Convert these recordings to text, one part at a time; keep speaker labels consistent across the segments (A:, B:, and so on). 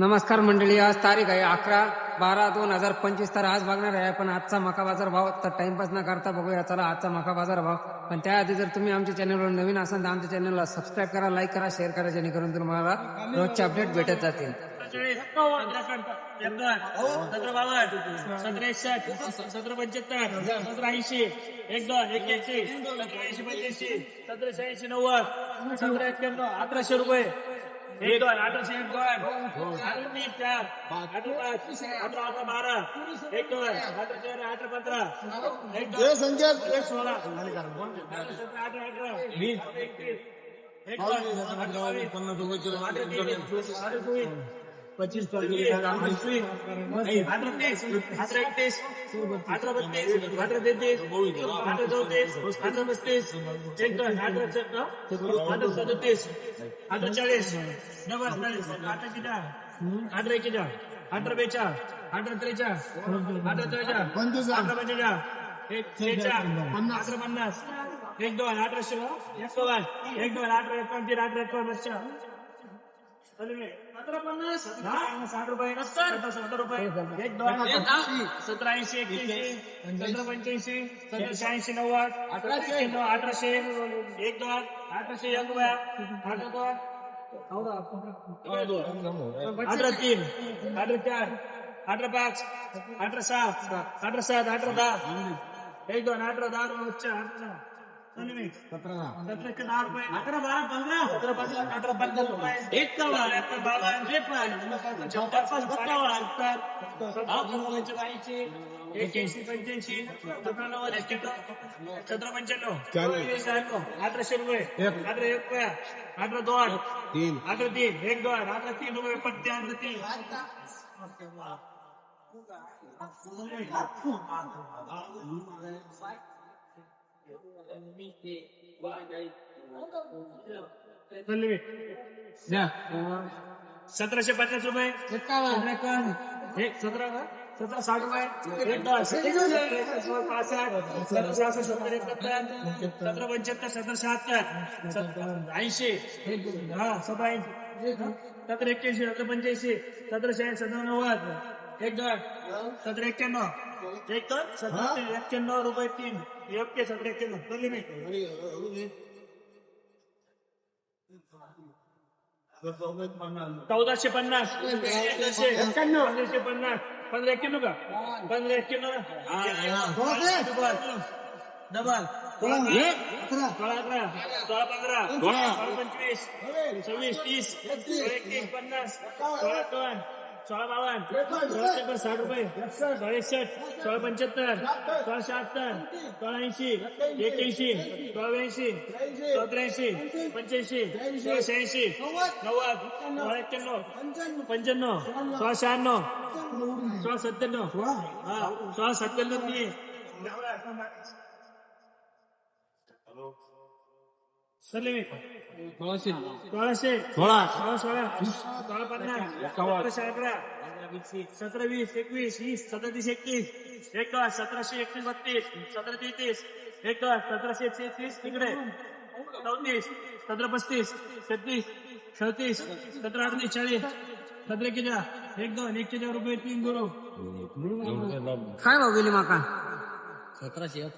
A: नमस्कार मंडळी आज तारीख आहे अकरा बारा दोन हजार पंचवीस. तर आज बघणार आहे पण आजचा मका बाजार भाव. तर टाइमपास न करता बघूया चला आजचा मका बाजार भाव. पण त्याआधी जर तुम्ही आमच्या चॅनलवर नवीन असाल तर आमच्या चॅनलला सबस्क्राईब करा लाईक करा शेअर करा जेणेकरून तुम्हाला रोजचे अपडेट भेटत जातील.
B: सतरा सतरा एकसष्ट सतरा पंच्याहत्तर सतरा ऐंशी एक दोन एक्क्याऐंशी सतरा ऐंशी. पंच्याऐंशी सतराशे ऐंशी नव्वद. सतरा एक्क्याण्णव रुपये. एक दोन अठराशे एक दोन. अठरा तीन चार अठरा पाच अठरा अठरा बारा एक दोन अठरा तेरा अठरा पंधरा. एक दोन. एक सोळा. सतरा अठरा वीस एकवीस एक दोन. अठरा पच्चीस अठरा अठरा एकतीस अठरा बत्तीस अठरा तेहतीस अठरा चौतीस अठरा पस्तीस एक दोन अठरा अठरा सदतीस अठरा चाळीस नव्वद चाळीस अठरा अठरा अठरा बेचाळ अठरा त्रेचाळ अठरा चौचाळ अठरा पंचेचाळ एक शेचाळ अठरा पन्नास एक दोन अठराशे एक दोन अठरा एकोणतीस अठरा एकोणपन्नास सतरा पन्नास साठ रुपये. सत्तर रुपये. एक दोन सतरा ऐंशी एकशे सतरा पंच्याऐंशी सतरा शहाऐंशी नव्वद अठरा एक्क्याण्णव अठराशे एक दोन अठराशे एक रुपया अठरा दोन. अठरा तीन. अठरा चार. अठरा पाच. अठरा सात. अठरा सात. अठरा दहा. एक दोन अठरा दहा रुपये अठरा सतराशे दहा रुपये अकरा बारा पंधरा सतरा पंधरा अठरा पंधरा रुपये एक चव्हाण अकरा बावन्न त्रेपन्न चौपन्न सत्तावन्न पंच्याऐंशी एक्याऐंशी पंच्याऐंशी सतरा नव्वद एक्क्याण्णव सतरा पंच्याण्णव वीस शहाण्णव अठराशे रुपये अठरा एक रुपया। अठरा दोन तीन। अठरा तीन। एक दोन अठरा तीन रुपये पत्ते अठरा तीन पल्लवी. सतराशे पन्नास रुपये. सतरा का? सतरा साठ रुपये. सतरा पंच्याहत्तर सतरा शहात्तर. ऐंशी. हा सतरा ऐंशी. सतरा एक्क्याऐंशी सतरा पंच्याऐंशी. सतरा शहाऐंशी सतरा नव्वद. एक दोन सतरा एक्क्याण्णव एक दोन सतरा एक्क्याण्णव रुपये तीन योग्य सतरा एक्क्याण्णव बोलली मी चौदाशे पन्नास. पंधराशे पंधराशे पन्नास. पंधरा एक्क्याण्णव का? पंधरा एक्क्याण्णव डबल सोळा. अकरा. सोळा पंधरा सोळा पंचवीस. सव्वीस. तीस. सोळा एकतीस पन्नास. सोळा दोन सोळा बावन्न. सोळा चौदा साठ रुपये. सोळा एकसष्ट सोळा पंच्याहत्तर सोळा शहात्तर सोळा ऐंशी एक्क्याऐंशी सोळा ब्याऐंशी सोळा त्र्याऐंशी पंच्याऐंशी सोळा शहाऐंशी नव्वद. सोळा एक्क्याण्णव पंच्याण्णव. सोळा. शहाण्णव सोळा सत्त्याण्णव. सोळा. सत्त्याण्णव तीन सरले मी. सोळाशे. सोळा. सोळा सोळा. सोळा पन्नास. अकरा. सतरा वीस एकवीस वीस सदतीस एकतीस. एक सतराशे एकतीस बत्तीस. सतरा तेहतीस. एक सतराशे तेहतीस. तिकडे चौतीस. सतरा पस्तीस. छत्तीस. सदतीस सतरा अडतीस चाळीस. सतरा एकेचा एक दोन. एकशे रुपये तीन गुरु
A: काय भाव गेली माका?
C: सतराशे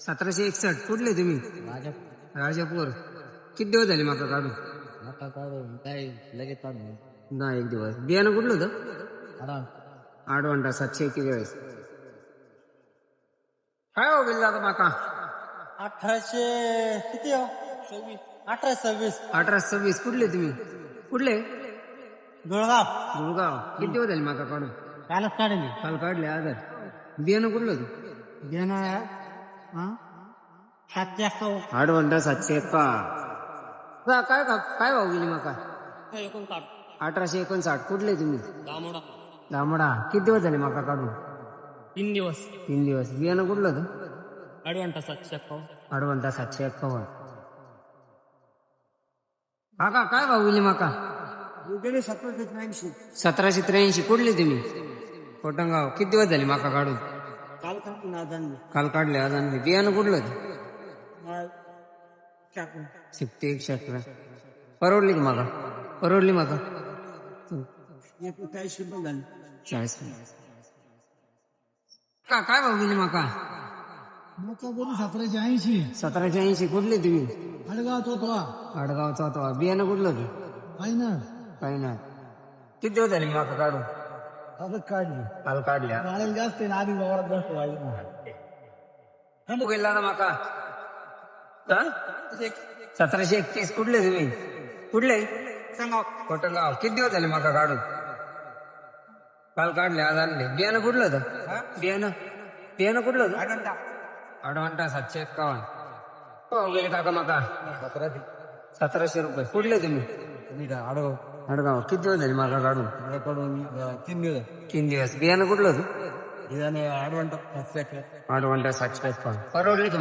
A: सतराशे एकसष्ट. कुठले तुम्ही?
C: माझ्या
A: राजापूर. किती दिवस झाले माका काढून?
C: आता काढून काय लगेच काढून
A: दहा एक दिवस. बियाणं कुठलं होतं? आठ घंटा सातशे एक्केचाळीस काय हो बिल दादा माका?
C: अठराशे किती हो? सव्वीस. अठरा सव्वीस.
A: अठरा सव्वीस. कुठले तुम्ही? कुठले?
C: गुळगाव.
A: गुळगाव. किती दिवस झाले माका काढून?
C: कालच काढली.
A: काल काढले आधार बियाणं कुठलं होतं?
C: देणार सातशे अक्कावन्न
A: आठ घंटा सातशे एक्का. का- काय का काय भाव गेली माका
C: एकूण काढ
A: अठराशे एकोणसाठ. कुठले तुम्ही?
C: दामोडा.
A: दामडा. किती दिवस झाले माका काढून?
C: तीन दिवस.
A: तीन दिवस. बियाणं कुठलं होतं?
C: अडवंटा सातशे अक्कावन्न
A: आठ घंटा सातशे एक्कावन्न. काका काय भाव गेली माका? सतराशे त्र्याऐंशी. कुठले तुम्ही? कोटंगाव. किती दिवस झाले माका काढून?
C: काल काढून आजान
A: काल काढले आज आणले. बियाणं कुठलं होतं? सिफ्टी एकशे अठरा परवडली का माका परवडली माका
C: चाळीस रुपये झाले
A: चाळीस का काय भाऊ गेली माका?
D: मका बोलू सतराशे ऐंशी.
A: सतराशे ऐंशी. कुठले तुम्ही?
D: अडगाव तो तो
A: आडगावचा होता. बियाणं कुठलं होतं?
D: आहे ना
A: किती दिवस झाले माका काढून?
D: आता काढली.
A: काल काढल्या.
D: वाढेल जास्त आहे ना आधी वावरात जास्त वाढली.
A: गेला ना माका? सतराशे एकतीस कुठले तुम्ही कुठले सांगा कोटगाव किती दिवस झाले माका काढून काल काढले आज आणले बियाणं कुठलं होतं बियाणं बियाणं कुठलं होतं अडवांटा सातशे एक्कावन्न हो गेले काका माका सतराशे रुपये कुठले तुम्ही
C: आडगाव
A: अडगाव किती दिवस झाले माका काढून
C: कडून तीन दिवस
A: तीन दिवस बियाणं कुठलं होतं
C: याने ऍडव्हान्स
A: अडवांटा सातशे एक्कावन्न परवडली का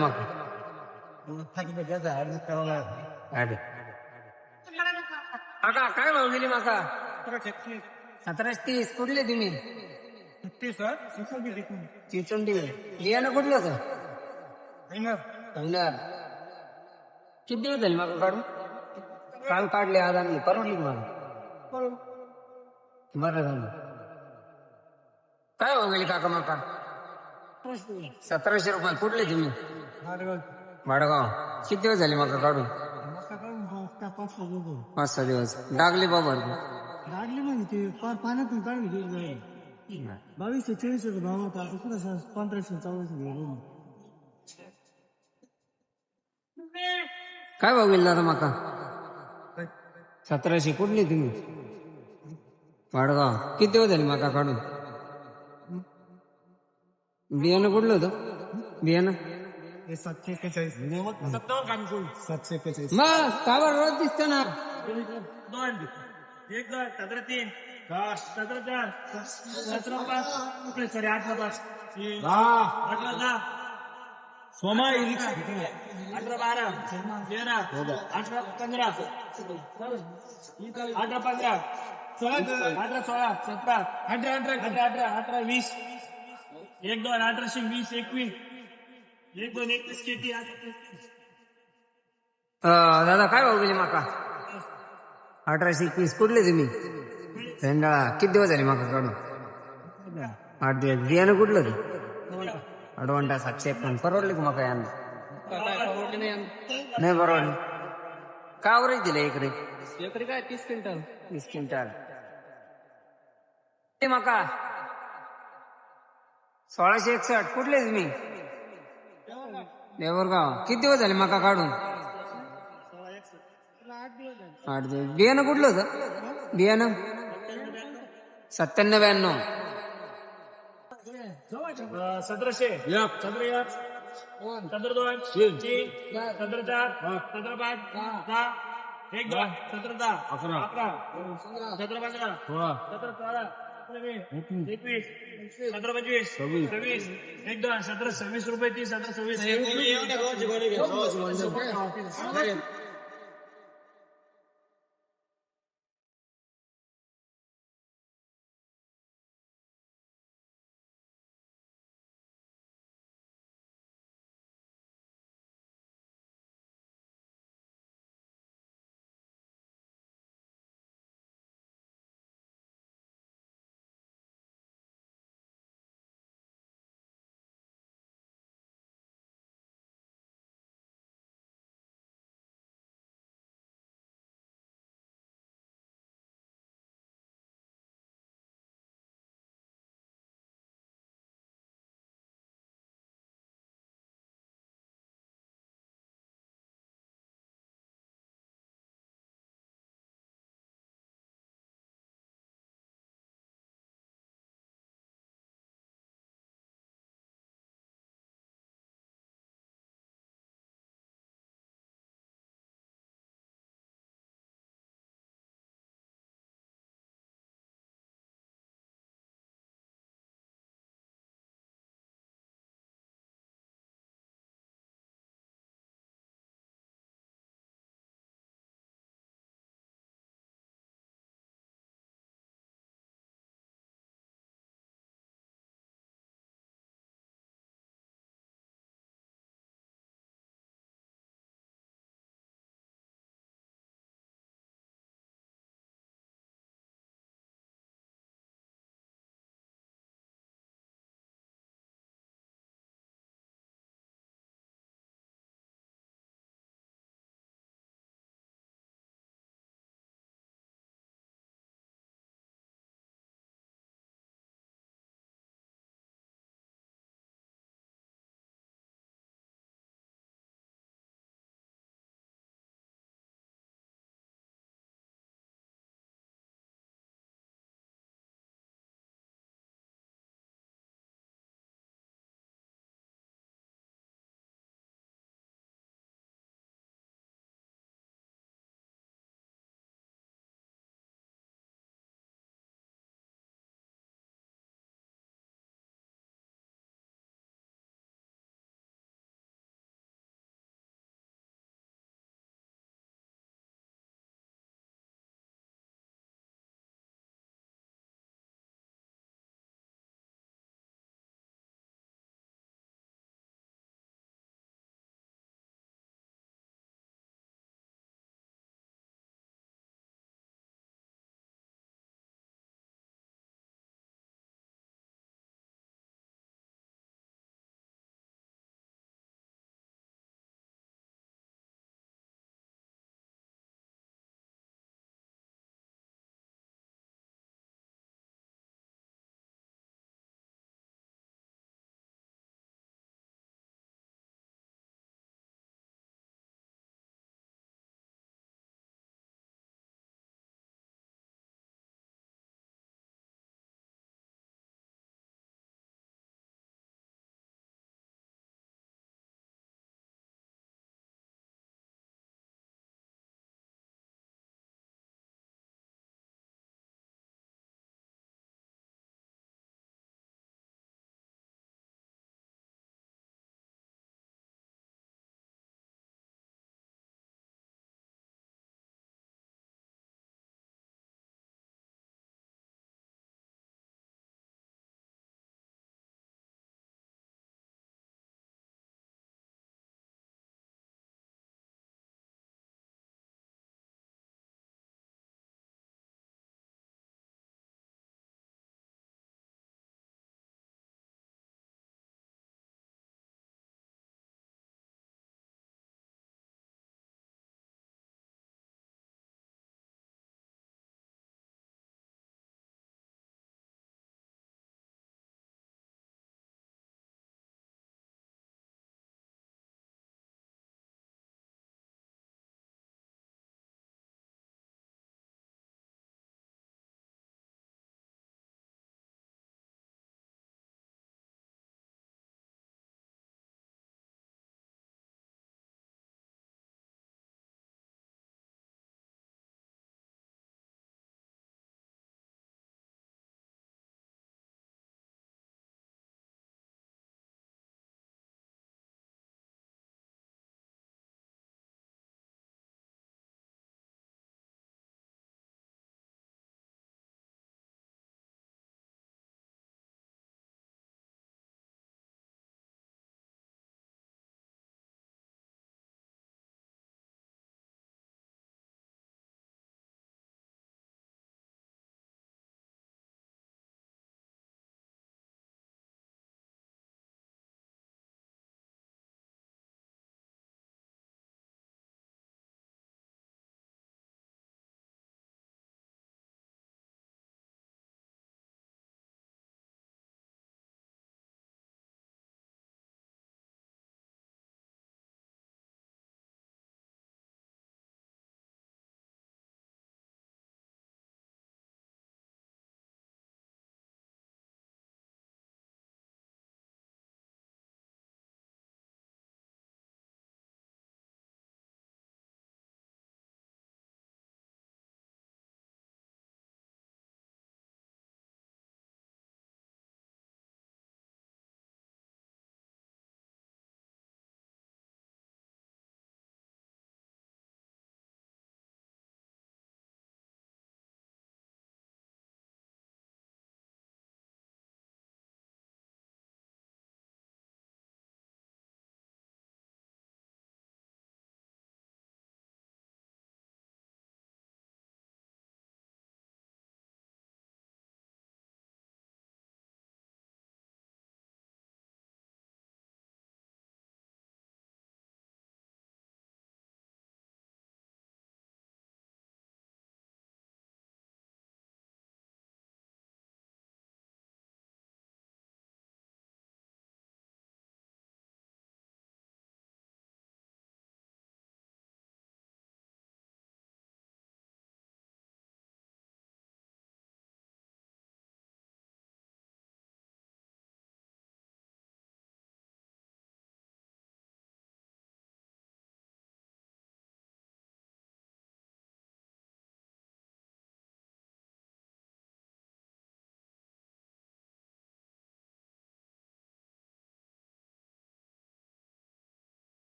A: काका काय भाव गेली माका? सतराशे तीस कुठले तुम्ही? चिचुंडी बियाणं कुठलं होतं होणार किती दिवस झाले माका काढून? काल काढले आज आणले परवडली तुम्हाला बरं झालं. काय भाव गेली काका माका? सतराशे रुपये कुठले तुम्ही? भाडगाव किती दिवस झाले माका काढून? पाच सहा दिवस. डागले बाबा.
D: काढली म्हणजे ते पार पाण्यातून काढली गेली जाईल. बावीसशे चोवीसशे भाव होता आता कुठं पंधराशे चौदाशे गेलो
A: काय भाव गेला दादा माका? सतराशे कुठली तुम्ही? वाडगाव किती दिवस झाले माका काढून? बियाणं कुठलं होतं? बियाणं?
D: सातशे एक्केचाळीस सातशे एक्केचाळीस
A: मग का बरं रोज दिसतं ना.
B: दोन एक दोन सतरा तीन. सतरा चार. सतरा पाच. आपले सॉरी अठरा पाच. अठरा दहा. सोमा अठरा बारा. तेरा. अठरा पंधरा. अठरा पंधरा. सोळा अठरा सोळा. सतरा. अठरा अठरा अठरा अठरा अठरा वीस. एक दोन अठराशे वीस एकवीस.
A: अं, दादा काय भाव गेले माका? अठराशे एकवीस. कुठले तुम्ही? रेंडाळा किती दिवस झाले माका काढून? आठ दिवस. बियाणं कुठलं होतं अडवांटा सातशे पण परवडले का माका यांना? नाही परवडले. का वरच दिले इकडे
C: एकरी काय? तीस क्विंटल.
A: वीस क्विंटल. ते माका? सोळाशे एकसष्ट. कुठले तुम्ही? देवरगाव. किती दिवस झाले माका काढून? आठ दिवस. बियाणं कुठलं होतं? बियाणं? सत्त्याण्णव ब्याण्णव
B: सतराशे सतरा दोन. तीन. सतरा चार. सतरा पाच दहा. एक दोन. सतरा दहा अकरा. अकरा. सतरा पंधरा. सतरा सोळा. एकवीस सतरा पंचवीस सव्वीस. एक दोन सतरा सव्वीस रुपये तीस सतरा सव्वीस.